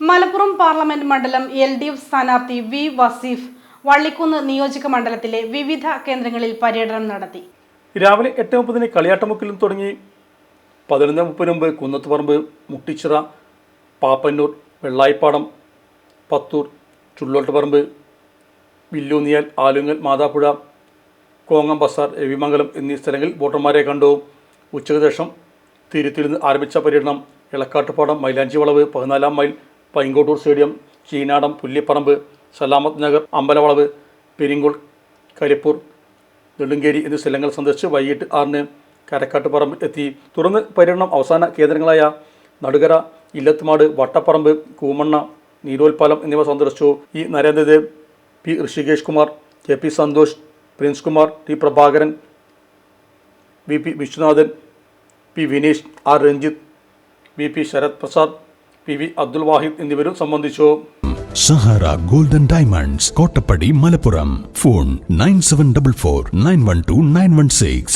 Malappuram parliament മണ്ഡലം L D F സ്ഥാനാർത്ഥി V Vaseef Vallikkunnu നിയോജക മണ്ഡലത്തിലെ വിവിധ കേന്ദ്രങ്ങളിൽ പര്യടനം നടത്തി. രാവിലെ എട്ട് മുപ്പതിന് കളിയാട്ടമുക്കിലും തുടങ്ങി. പതിനൊന്ന് മുപ്പതിന് മുമ്പ് കുന്നത്തുപറമ്പ് മുട്ടിച്ചിറ പാപ്പന്നൂർ വെള്ളായിപ്പാടം പത്തൂർ ചുള്ളോട്ടുപറമ്പ് വില്ലൂന്നിയാൽ ആലുങ്ങൽ മാതാപ്പുഴ കോങ്ങം ബസാർ രവിമംഗലം എന്നീ സ്ഥലങ്ങളിൽ വോട്ടർമാരെ കണ്ടു. ഉച്ചയ്ക്ക് ശേഷം തിരുത്തിൽ നിന്ന് ആരംഭിച്ച പര്യടനം ഇളക്കാട്ടുപാടം മൈലാഞ്ചി വളവ് പതിനാലാം മൈൽ പൈങ്കോട്ടൂർ സ്റ്റേഡിയം ചീനാടം പുല്ലിപ്പറമ്പ് സലാമത്ത് നഗർ അമ്പലവളവ് പെരിങ്കുൾ കരിപ്പൂർ നെടുങ്കേരി എന്നീ സ്ഥലങ്ങൾ സന്ദർശിച്ച് വൈകിട്ട് ആറിന് കരക്കാട്ടുപറമ്പ് എത്തി. തുടർന്ന് പര്യടനം അവസാന കേന്ദ്രങ്ങളായ നടുകര ഇല്ലത്തുമാട് വട്ടപ്പറമ്പ് കൂമണ്ണ നീരോൽപ്പാലം എന്നിവ സന്ദർശിച്ചു. E Narendradev P Rishikesh Kumar K P Santhosh Prince Kumar T Prabhakaran V P Viswanathan P Vineesh R Ranjith V P Sarath Prasad P V Abdul Wahid എന്നിവരും സംബന്ധിച്ചു. Sahara golden diamonds Kottappadi Malappuram. Phone nine seven double four nine one two nine one six.